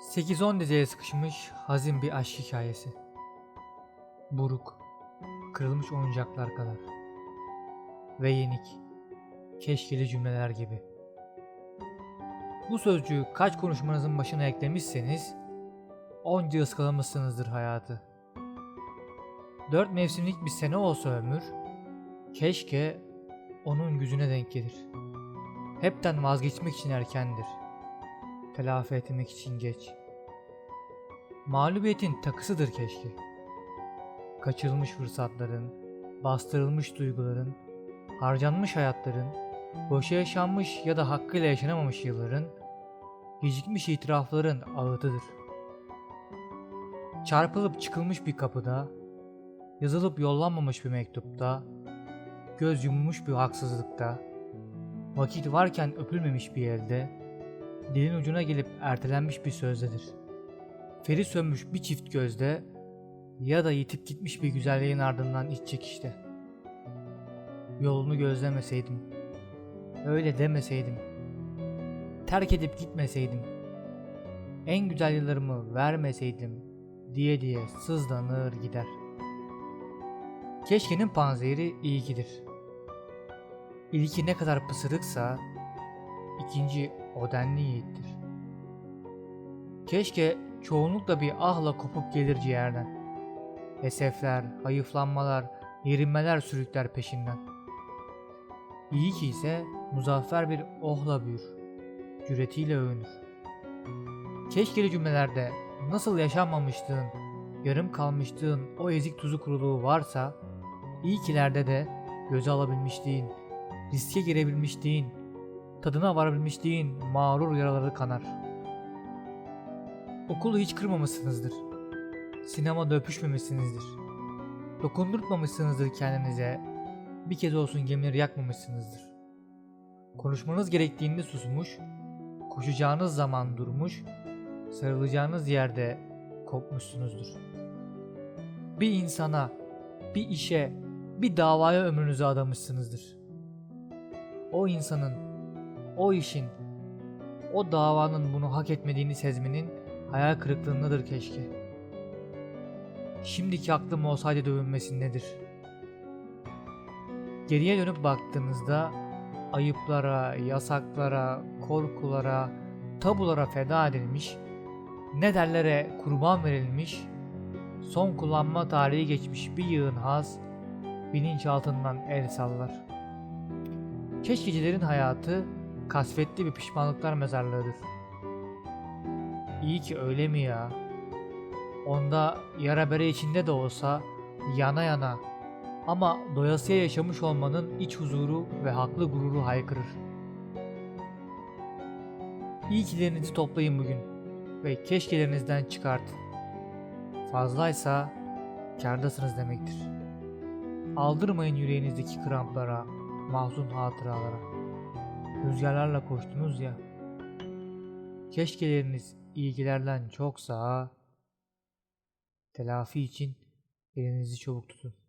8-10 dizeye sıkışmış hazin bir aşk hikayesi. Buruk, kırılmış oyuncaklar kadar. Ve yenik, keşkeli cümleler gibi. Bu sözcüğü kaç konuşmanızın başına eklemişseniz, onca ıskalamışsınızdır hayatı. Dört mevsimlik bir sene olsa ömür, keşke onun gücüne denk gelir. Hepten vazgeçmek için erkendir. Telafi etmek için geç. Mağlubiyetin takısıdır keşke. Kaçırılmış fırsatların, bastırılmış duyguların, harcanmış hayatların, boşa yaşanmış ya da hakkıyla yaşanamamış yılların, gecikmiş itirafların ağıtıdır. Çarpılıp çıkılmış bir kapıda, yazılıp yollanmamış bir mektupta, göz yumulmuş bir haksızlıkta, vakit varken öpülmemiş bir elde, dilin ucuna gelip ertelenmiş bir sözdedir. Feri sönmüş bir çift gözde ya da yitip gitmiş bir güzelliğin ardından iç çekişte. Yolunu gözlemeseydim, öyle demeseydim, terk edip gitmeseydim, en güzel yıllarımı vermeseydim diye diye sızlanır gider. Keşkenin panzehiri iyi gidir. İlki ne kadar pısırıksa, ikinci o denli yiğittir. Keşke çoğunlukla bir ahla kopup gelir ciğerden. Esefler, hayıflanmalar, yerinmeler sürükler peşinden. İyi ki ise muzaffer bir ohla büyür, cüretiyle övünür. Keşkeli cümlelerde nasıl yaşanmamışlığın, yarım kalmışlığın o ezik tuzu kuruluğu varsa, iyi kilerde de göze alabilmişliğin, riske girebilmişliğin, tadına varabilmişliğin mağrur yaraları kanar. Okulu hiç kırmamışsınızdır. Sinemada öpüşmemişsinizdir. Dokundurtmamışsınızdır kendinize. Bir kez olsun gemileri yakmamışsınızdır. Konuşmanız gerektiğinde susmuş, koşacağınız zaman durmuş, sarılacağınız yerde kopmuşsunuzdur. Bir insana, bir işe, bir davaya ömrünüzü adamışsınızdır. O insanın, o işin, o davanın bunu hak etmediğini sezmenin hayal kırıklığındadır keşke. Şimdiki aklım olsaydı dövünmesin nedir? Geriye dönüp baktığınızda ayıplara, yasaklara, korkulara, tabulara feda edilmiş, ne derlere kurban verilmiş, son kullanma tarihi geçmiş bir yığın haz bilinçaltından el sallar. Keşkecilerin hayatı kasvetli bir pişmanlıklar mezarlığıdır. İyi ki öyle mi ya? Onda yara bere içinde de olsa yana yana ama doyasıya yaşamış olmanın iç huzuru ve haklı gururu haykırır. İyi kilerinizi toplayın bugün ve keşkelerinizden çıkartın. Fazlaysa kârdasınız demektir. Aldırmayın yüreğinizdeki kramplara, mahzun hatıralara. Rüzgarlarla koştunuz ya. Keşkeleriniz ilgilerden çoksa telafi için elinizi çabuk tutun.